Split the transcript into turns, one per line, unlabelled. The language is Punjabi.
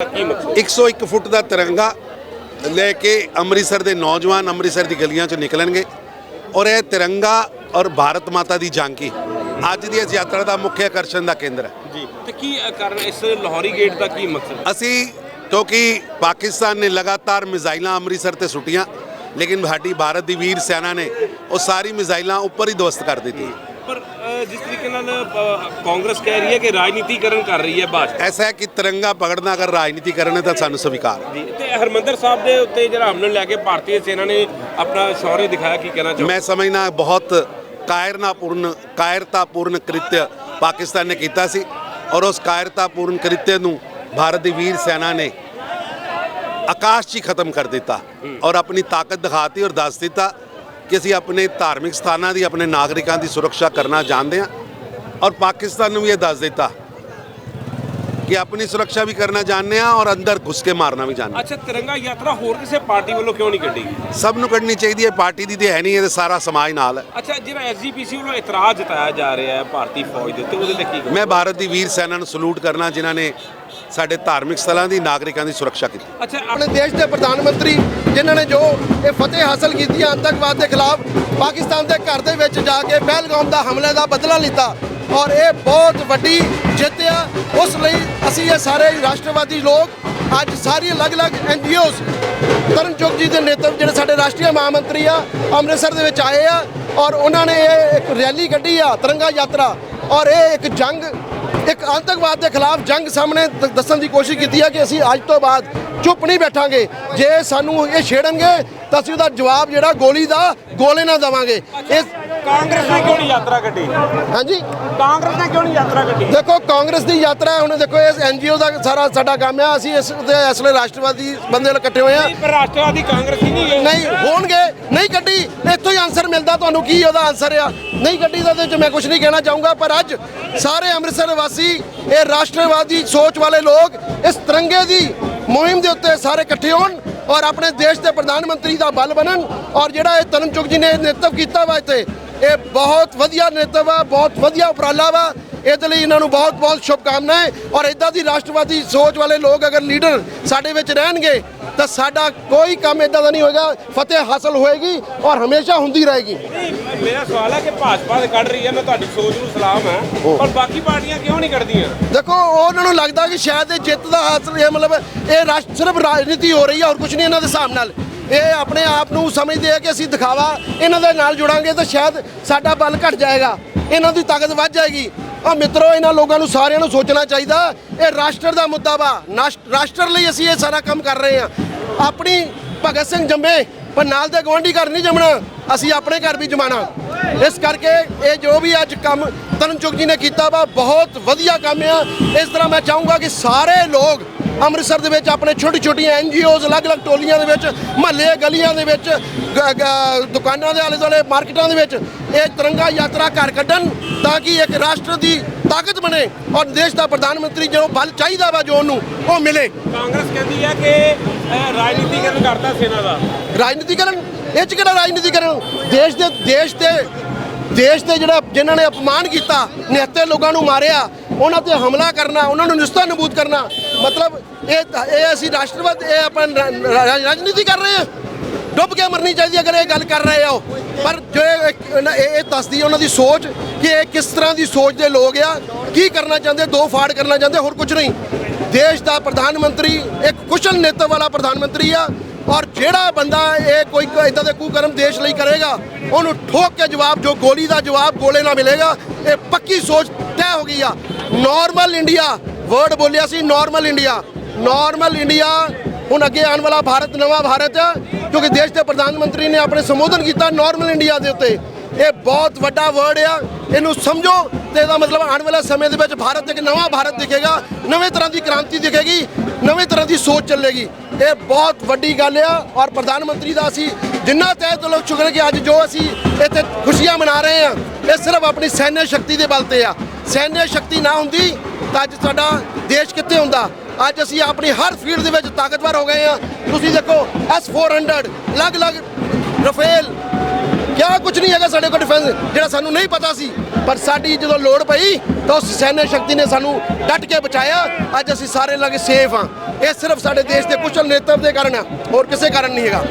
ਕੀ ਮਕਸਦ
101 ਫੁੱਟ ਦਾ ਤਿਰੰਗਾ ਲੈ ਕੇ ਅੰਮ੍ਰਿਤਸਰ ਦੇ ਨੌਜਵਾਨ ਅੰਮ੍ਰਿਤਸਰ ਦੀ ਗਲੀਆਂ 'ਚ ਨਿਕਲਣਗੇ। ਔਰ ਇਹ ਤਿਰੰਗਾ ਔਰ ਭਾਰਤ ਮਾਤਾ ਦੀ ਝਾਂਕੀ ਅੱਜ ਦੀ ਇਸ ਯਾਤਰਾ ਦਾ ਮੁੱਖ ਆਕਰਸ਼ਣ ਦਾ ਕੇਂਦਰ ਹੈ।
ਜੀ ਤੇ ਕੀ ਕਾਰਨ ਇਸ ਲਾਹੌਰੀ ਗੇਟ ਦਾ ਕੀ ਮਕਸਦ?
ਅਸੀਂ ਕਿਉਂਕਿ ਪਾਕਿਸਤਾਨ ਨੇ ਲਗਾਤਾਰ ਮਿਜ਼ਾਈਲਾਂ ਅੰਮ੍ਰਿਤਸਰ ਤੇ ਸੁੱਟੀਆਂ ਲੇਕਿਨ ਸਾਡੀ ਭਾਰਤ ਦੀ ਵੀਰ ਸੈਨਾ ਨੇ ਉਹ ਸਾਰੀ ਮਿਜ਼ਾਈਲਾਂ ਉੱਪਰ ਹੀ ਦੋਸਤ ਕਰ ਦਿੱਤੀ
ਪਰ ਅ, ਜਿਸ ਤਰੀਕੇ ਨਾਲ ਕਾਂਗਰਸ ਕਹਿ ਰਹੀ ਹੈ ਕਿ ਰਾਜਨੀਤੀਕਰਨ ਕਰ ਰਹੀ ਹੈ ਭਾਜਪਾ
ਐਸਾ ਹੈ ਕਿ ਤਿਰੰਗਾ ਪਕੜਨਾ ਅਗਰ ਰਾਜਨੀਤੀ ਕਰਨ ਹੈ ਤਾਂ ਸਾਨੂੰ ਸਵੀਕਾਰ ਹੈ।
ਤੇ ਹਰਮੰਦਰ ਸਾਹਿਬ ਦੇ ਉੱਤੇ ਜਿਹੜਾ ਹਮਲੇ ਲੈ ਕੇ ਭਾਰਤੀ ਸੈਨਾ ਨੇ ਆਪਣਾ ਸ਼ੌਰਯ ਦਿਖਾਇਆ ਕੀ ਕਹਿਣਾ ਚਾਹੋ
ਮੈਂ ਸਮਝਣਾ ਬਹੁਤ ਕਾਇਰਨਾਪੂਰਨ ਕਾਇਰਤਾਪੂਰਨ ਕ੍ਰਿਤਿ ਪਾਕਿਸਤਾਨ ਨੇ ਕੀਤਾ ਸੀ ਔਰ ਉਸ ਕਾਇਰਤਾਪੂਰਨ ਕ੍ਰਿਤਿ ਨੂੰ ਭਾਰਤ ਦੀ ਵੀਰ ਸੈਨਾ ਨੇ ਆਕਾਸ਼ 'ਚ ਹੀ ਖਤਮ ਕਰ ਦਿੱਤਾ ਔਰ ਆਪਣੀ ਤਾਕਤ ਦਿਖਾਤੀ ਔਰ ਦੱਸ ਦਿੱਤਾ ਕਿ ਅਸੀਂ ਆਪਣੇ ਧਾਰਮਿਕ ਸਥਾਨਾਂ ਦੀ, ਆਪਣੇ ਨਾਗਰਿਕਾਂ ਦੀ ਸੁਰੱਖਿਆ ਕਰਨਾ ਜਾਣਦੇ ਹਾਂ। ਔਰ ਪਾਕਿਸਤਾਨ ਨੂੰ ਵੀ ਇਹ ਦੱਸ ਦਿੱਤਾ ਕਿ ਆਪਣੀ ਸੁਰੱਖਿਆ ਵੀ ਕਰਨਾ ਜਾਣਦੇ ਹਾਂ ਔਰ ਅੰਦਰ ਘੁਸ ਕੇ ਮਾਰਨਾ ਵੀ ਜਾਣਦੇ
ਅੱਛਾ ਤਿਰੰਗਾ ਯਾਤਰਾ ਹੋਰ ਕਿਸੇ ਪਾਰਟੀ ਵੱਲੋਂ ਕਿਉਂ ਨਹੀਂ ਕੱਢੀ ਗਈ?
ਸਭ ਨੂੰ ਕੱਢਣੀ ਚਾਹੀਦੀ ਹੈ ਪਾਰਟੀ ਦੀ ਤੇ ਹੈ ਨਹੀਂ ਇਹ ਤਾਂ ਸਾਰਾ ਸਮਾਜ ਨਾਲ ਹੈ।
ਅੱਛਾ ਜਿਹੜਾ ਐਸਜੀਪੀਸੀ ਵੱਲੋਂ ਇਤਰਾਜ਼ ਜਤਾਇਆ ਜਾ ਰਿਹਾ ਹੈ ਭਾਰਤੀ ਫੌਜ ਦੇ ਉੱਤੇ ਉਹਦੇ ਲਈ ਕੀ?
ਮੈਂ ਭਾਰਤ ਦੀ ਵੀਰ ਸੈਨਾ ਨੂੰ ਸਲੂਟ ਕਰਨਾ ਜਿਨ੍ਹਾਂ ਨੇ ਸਾਡੇ ਧਾਰਮਿਕ ਸਥਲਾਂ ਦੀ ਨਾਗਰਿਕਾਂ ਦੀ ਸੁਰੱਖਿਆ ਕੀਤੀ।
ਅੱਛਾ
ਆਪਣੇ ਦੇਸ਼ ਦੇ ਪ੍ਰਧਾਨ ਮੰਤਰੀ ਜਿਨ੍ਹਾਂ ਨੇ ਜੋ ਇਹ ਫਤਿਹ ਹਾਸਲ ਕੀਤੀ ਹੈ ਅੰਤਕਵਾਦ ਦੇ ਖਿਲਾਫ ਪਾਕਿਸਤਾਨ ਦੇ ਘਰ ਦੇ ਵਿੱਚ ਜਾ ਕੇ ਪਹਿਲਗਾਮ ਦਾ ਹਮਲੇ ਦਾ ਬਦਲਾ ਲਿੱਤਾ ਔਰ ਇਹ ਬਹੁਤ ਵੱਡੀ ਜਿੱਤ ਆ। ਉਸ ਲਈ ਅਸੀਂ ਇਹ ਸਾਰੇ ਰਾਸ਼ਟਰਵਾਦੀ ਲੋਕ ਅੱਜ ਸਾਰੀ ਅਲੱਗ-ਅਲੱਗ ਐਨਜੀਓਜ਼ ਤਰਨਚੁੱਕ ਜੀ ਦੇ ਨੇਤਵ ਜਿਹੜੇ ਸਾਡੇ ਰਾਸ਼ਟਰੀ ਮਹਾਮੰਤਰੀ ਆ, ਅੰਮ੍ਰਿਤਸਰ ਦੇ ਵਿੱਚ ਆਏ ਆ ਔਰ ਉਹਨਾਂ ਨੇ ਇਹ ਇੱਕ ਰੈਲੀ ਕੱਢੀ ਆ, ਤਿਰੰਗਾ ਯਾਤਰਾ। ਔਰ ਇਹ ਇੱਕ ਜੰਗ, ਇੱਕ ਆਤੰਕਵਾਦ ਦੇ ਖਿਲਾਫ ਜੰਗ ਸਾਹਮਣੇ ਦੱਸਣ ਦੀ ਕੋਸ਼ਿਸ਼ ਕੀਤੀ ਹੈ ਕਿ ਅਸੀਂ ਅੱਜ ਤੋਂ ਬਾਅਦ ਚੁੱਪ ਨਹੀਂ ਬੈਠਾਂਗੇ। ਜੇ ਸਾਨੂੰ ਇਹ ਛੇੜਨਗੇ, ਤਾਂ ਅਸੀਂ ਉਹਦਾ ਜਵਾਬ ਜਿਹੜਾ ਗੋਲੀ ਦਾ ਗੋਲੇ ਨਾਲ ਦੇਵਾਂਗੇ। ਇਸ
ਕਾਂਗਰਸ ਨੇ ਕਿਉਂ ਨਹੀਂ ਯਾਤਰਾ ਕੱਢੀ?
ਹਾਂਜੀ।
ਕਾਂਗਰਸ ਨੇ ਕਿਉਂ ਨਹੀਂ ਯਾਤਰਾ ਕੱਢੀ?
ਦੇਖੋ ਕਾਂਗਰਸ ਦੀ ਯਾਤਰਾ ਹੈ, ਹੁਣ ਦੇਖੋ ਇਸ ਐਨਜੀਓ ਦਾ ਸਾਰਾ ਸਾਡਾ ਕੰਮ ਆ ਅਸੀਂ ਇਸ ਦੇ ਇਸ ਰਾਸ਼ਟਰਵਾਦੀ ਬੰਦੇ ਨਾਲ ਇਕੱਠੇ ਹੋਏ ਆ
ਨਹੀਂ, ਪਰ ਰਾਸ਼ਟਰਵਾਦੀ ਕਾਂਗਰਸ ਹੀ ਨਹੀਂ
ਨਹੀਂ ਹੋਣਗੇ ਨਹੀਂ ਕੱਢੀ ਇੱਥੋਂ ਹੀ ਆਨਸਰ ਮਿਲਦਾ ਤੁਹਾਨੂੰ ਕੀ ਉਹਦਾ ਆਨਸਰ ਆ। ਨਹੀਂ ਕੱਢੀ ਤਾਂ ਉਹਦੇ ਵਿੱਚ ਮੈਂ ਕੁਝ ਨਹੀਂ ਕਹਿਣਾ ਚਾਹੂੰਗਾ ਪਰ ਅੱਜ ਸਾਰੇ ਅੰਮ੍ਰਿਤਸਰ ਵਾਸੀ ਇਹ ਰਾਸ਼ਟਰਵਾਦੀ ਸੋਚ ਵਾਲੇ ਲੋਕ ਇਸ ਤਿਰੰਗੇ ਦੀ ਮੁਹਿੰਮ ਦੇ ਉੱਤੇ ਸਾਰੇ ਇਕੱਠੇ ਹੋਣ ਔਰ ਆਪਣੇ ਦੇਸ਼ ਦੇ ਪ੍ਰਧਾਨ ਮੰਤਰੀ ਦਾ ਬਲ ਬਣਨ ਔਰ ਜਿਹੜਾ ਇਹ ਤਰਨਚੁਕ ਜੀ ਨੇ ਨੇਤਵ ਕੀਤਾ ਵਾ ਇੱਥੇ ਇਹ ਬਹੁਤ ਵਧੀਆ ਨੇਤਵ ਆ ਬਹੁਤ ਵਧੀਆ ਉਪਰਾਲਾ ਵਾ। ਇਹਦੇ ਲਈ ਇਹਨਾਂ ਨੂੰ ਬਹੁਤ ਬਹੁਤ ਸ਼ੁਭਕਾਮਨਾਵਾਂ ਔਰ ਇਦਾਂ ਦੀ ਰਾਸ਼ਟਰਵਾਦੀ ਸੋਚ ਵਾਲੇ ਲੋਕ ਅਗਰ ਲੀਡਰ ਸਾਡੇ ਵਿੱਚ ਰਹਿਣਗੇ ਤਾਂ ਸਾਡਾ ਕੋਈ ਕੰਮ ਇਦਾਂ ਦਾ ਨਹੀਂ ਹੋਏਗਾ। ਫਤਿਹ ਹਾਸਲ ਹੋਏਗੀ ਔਰ ਹਮੇਸ਼ਾ ਹੁੰਦੀ ਰਹੇਗੀ।
ਮੇਰਾ ਸਵਾਲ ਹੈ ਕਿ ਭਾਜਪਾ ਤੇ ਕੱਢ ਰਹੀ ਹੈ ਮੈਂ ਤੁਹਾਡੀ ਸੋਚ ਨੂੰ ਸਲਾਮ ਹੈ। ਪਰ ਬਾਕੀ ਪਾਰਟੀਆਂ ਕਿਉਂ ਨਹੀਂ ਕੱਢਦੀਆਂ?
ਦੇਖੋ ਉਹਨਾਂ ਨੂੰ ਲੱਗਦਾ ਕਿ ਸ਼ਾਇਦ ਇਹ ਜਿੱਤ ਦਾ ਹਾਸਲ ਇਹ ਮਤਲਬ ਇਹ ਰਾਸ਼- ਸਿਰਫ ਰਾਜਨੀਤੀ ਹੋ ਰਹੀ ਹੈ ਔਰ ਕੁਝ ਨਹੀਂ ਇਹਨਾਂ ਦੇ ਹਿਸਾਬ ਨਾਲ। ਇਹ ਆਪਣੇ ਆਪ ਨੂੰ ਸਮਝਦੇ ਆ ਕਿ ਅਸੀਂ ਦਿਖਾਵਾ ਇਹਨਾਂ ਦੇ ਨਾਲ ਜੁੜਾਂਗੇ ਤਾਂ ਸ਼ਾਇਦ ਸਾਡਾ ਬਲ ਘਟ ਜਾਏਗਾ। ਇਹਨਾਂ ਦੀ ਤਾਕਤ ਵੱਧ ਜਾਏਗੀ। ਆ ਮਿੱਤਰੋ, ਇਹਨਾਂ ਲੋਕਾਂ ਨੂੰ ਸਾਰਿਆਂ ਨੂੰ ਸੋਚਣਾ ਚਾਹੀਦਾ। ਇਹ ਰਾਸ਼ਟਰ ਦਾ ਮੁੱਦਾ ਵਾ। ਨਾਸ਼- ਰਾਸ਼ਟਰ ਲਈ ਅਸੀਂ ਇਹ ਸਾਰਾ ਕੰਮ ਕਰ ਰਹੇ ਹਾਂ। ਆਪਣੀ ਭਗਤ ਸਿੰਘ ਜੰਮੇ, ਪਰ ਨਾਲ ਦੇ ਗਵਾਂਢੀ ਘਰ ਨਹੀਂ ਜੰਮਣਾ। ਅਸੀਂ ਆਪਣੇ ਘਰ ਵੀ ਜਮਾਣਾ। ਇਸ ਕਰਕੇ ਇਹ ਜੋ ਵੀ ਅੱਜ ਕੰਮ ਤਰਨਚੁਕ ਜੀ ਨੇ ਕੀਤਾ ਵਾ, ਬਹੁਤ ਵਧੀਆ ਕੰਮ ਆ। ਇਸ ਤਰ੍ਹਾਂ ਮੈਂ ਚਾਹੂੰਗਾ ਕਿ ਸਾਰੇ ਲੋਕ ਅੰਮ੍ਰਿਤਸਰ ਦੇ ਵਿੱਚ ਆਪਣੇ ਛੋਟੀ ਛੋਟੀਆਂ ਐਨਜੀਓਜ਼ ਅਲੱਗ-ਅਲੱਗ ਟੋਲੀਆਂ ਦੇ ਵਿੱਚ ਮਹੱਲੇ ਗਲੀਆਂ ਦੇ ਵਿੱਚ ਦੁਕਾਨਾਂ ਦੇ ਆਲੇ ਦੁਆਲੇ ਮਾਰਕੀਟਾਂ ਦੇ ਵਿੱਚ ਇਹ ਤਿਰੰਗਾ ਯਾਤਰਾ ਘਰ ਕੱਢਣ ਤਾਂ ਕਿ ਇੱਕ ਰਾਸ਼ਟਰ ਦੀ ਤਾਕਤ ਬਣੇ ਔਰ ਦੇਸ਼ ਦਾ ਪ੍ਰਧਾਨ ਮੰਤਰੀ ਜੋ ਬਲ ਚਾਹੀਦਾ ਵਾ ਜੋ ਉਹਨੂੰ ਉਹ ਮਿਲੇ।
ਕਾਂਗਰਸ ਕਹਿੰਦੀ ਹੈ ਕਿ ਰਾਜਨੀਤੀਕਰਨ ਕਰਤਾ ਸੈਨਾ ਦਾ।
ਰਾਜਨੀਤੀਕਰਨ? ਇਹ ਚ ਕਿਹੜਾ ਰਾਜਨੀਤੀਕਰਨ? ਦੇਸ਼ ਦੇ ਦੇਸ਼ ਦੇ ਦੇਸ਼ ਦੇ ਜਿਹੜਾ ਜਿਨ੍ਹਾਂ ਨੇ ਅਪਮਾਨ ਕੀਤਾ ਨਿਹੱਤੇ ਲੋਕਾਂ ਨੂੰ ਮਾਰਿਆ ਉਹਨਾਂ ਤੇ ਹਮਲਾ ਕਰਨਾ ਉਹਨਾਂ ਨੂੰ ਨਿਸਤਾ ਨਬੂਦ ਕਰਨਾ ਮਤਲਬ ਇਹ ਇਹ ਅਸੀਂ ਰਾਸ਼ਟਰਵਾਦ ਇਹ ਆਪਾਂ ਰਾਜਨੀਤੀ ਕਰ ਰਹੇ ਹਾਂ। ਡੁੱਬ ਕੇ ਮਰਨੀ ਚਾਹੀਦੀ ਅਗਰ ਇਹ ਗੱਲ ਕਰ ਰਹੇ ਹੋ। ਪਰ ਜੋ ਇਹ ਦੱਸਦੀ ਹੈ ਉਹਨਾਂ ਦੀ ਸੋਚ ਕਿ ਇਹ ਕਿਸ ਤਰ੍ਹਾਂ ਦੀ ਸੋਚ ਦੇ ਲੋਕ ਆ, ਕੀ ਕਰਨਾ ਚਾਹੁੰਦੇ, ਦੋ ਫਾੜ ਕਰਨਾ ਚਾਹੁੰਦੇ, ਹੋਰ ਕੁਝ ਨਹੀਂ। ਦੇਸ਼ ਦਾ ਪ੍ਰਧਾਨ ਮੰਤਰੀ ਇੱਕ ਕੁਸ਼ਲ ਨੇਤਾ ਵਾਲਾ ਪ੍ਰਧਾਨ ਮੰਤਰੀ ਆ ਔਰ ਜਿਹੜਾ ਬੰਦਾ ਇਹ ਕੋਈ ਇਦਾਂ ਦੇ ਕੁਕਰਮ ਦੇਸ਼ ਲਈ ਕਰੇਗਾ, ਉਹਨੂੰ ਠੋਕ ਕੇ ਜਵਾਬ, ਜੋ ਗੋਲੀ ਦਾ ਜਵਾਬ ਗੋਲੇ ਨਾਲ ਮਿਲੇਗਾ, ਇਹ ਪੱਕੀ ਸੋਚ ਤੈਅ ਹੋ ਗਈ ਆ। ਨਾਰਮਲ ਇੰਡੀਆ ਵਰਡ ਬੋਲਿਆ ਸੀ ਨਾਰਮਲ ਇੰਡੀਆ ਨਾਰਮਲ ਇੰਡੀਆ ਹੁਣ ਅੱਗੇ ਆਉਣ ਵਾਲਾ ਭਾਰਤ, ਨਵਾਂ ਭਾਰਤ ਆ ਕਿਉਂਕਿ ਦੇਸ਼ ਦੇ ਪ੍ਰਧਾਨ ਮੰਤਰੀ ਨੇ ਆਪਣੇ ਸੰਬੋਧਨ ਕੀਤਾ ਨਾਰਮਲ ਇੰਡੀਆ ਦੇ ਉੱਤੇ। ਇਹ ਬਹੁਤ ਵੱਡਾ ਵਰਡ ਆ, ਇਹਨੂੰ ਸਮਝੋ ਤੇ ਇਹਦਾ ਮਤਲਬ ਆਉਣ ਵਾਲੇ ਸਮੇਂ ਦੇ ਵਿੱਚ ਭਾਰਤ ਇੱਕ ਨਵਾਂ ਭਾਰਤ ਦਿਖੇਗਾ, ਨਵੇਂ ਤਰ੍ਹਾਂ ਦੀ ਕ੍ਰਾਂਤੀ ਦਿਖੇਗੀ, ਨਵੇਂ ਤਰ੍ਹਾਂ ਦੀ ਸੋਚ ਚੱਲੇਗੀ। ਇਹ ਬਹੁਤ ਵੱਡੀ ਗੱਲ ਆ ਔਰ ਪ੍ਰਧਾਨ ਮੰਤਰੀ ਦਾ ਅਸੀਂ ਜਿੰਨਾ ਤਹਿ ਦਿਲੋਂ ਸ਼ੁਕਰ ਕਿ ਅੱਜ ਜੋ ਅਸੀਂ ਇੱਥੇ ਖੁਸ਼ੀਆਂ ਮਨਾ ਰਹੇ ਆ, ਇਹ ਸਿਰਫ ਆਪਣੀ ਸੈਨਿਕ ਸ਼ਕਤੀ ਦੇ ਬਲ ਤੇ ਆ। ਸੈਨਿਕ ਸ਼ਕਤੀ ਨਾ ਹੁੰਦੀ ਤਾਂ ਅੱਜ ਸਾਡਾ ਦੇਸ਼ ਕਿੱਥੇ ਹੁੰਦਾ? ਅੱਜ ਅਸੀਂ ਆਪਣੀ ਹਰ ਫੀਲਡ ਦੇ ਵਿੱਚ ਤਾਕਤਵਰ ਹੋ ਗਏ ਆ ਤੁਸੀਂ ਦੇਖੋ S400 ਅਲੱਗ-ਅਲੱਗ ਰਫੇਲ, ਕਿਆ ਕੁਝ ਨਹੀਂ ਹੈਗਾ ਸਾਡੇ ਕੋਲ ਡਿਫੈਂਸ ਜਿਹੜਾ ਸਾਨੂੰ ਨਹੀਂ ਪਤਾ ਸੀ। ਪਰ ਸਾਡੀ ਜਦੋਂ ਲੋੜ ਪਈ, ਤਾਂ ਉਸ ਸੈਨਿਕ ਸ਼ਕਤੀ ਨੇ ਸਾਨੂੰ ਡਟ ਕੇ ਬਚਾਇਆ। ਅੱਜ ਅਸੀਂ ਸਾਰੇ ਲੱਗੇ ਸੇਫ ਹਾਂ। ਇਹ ਸਿਰਫ ਸਾਡੇ ਦੇਸ਼ ਦੇ ਕੁਸ਼ਲ ਨੇਤਰ ਦੇ ਕਾਰਨ ਆ ਹੋਰ ਕਿਸੇ ਕਾਰਨ ਨਹੀਂ ਹੈਗਾ।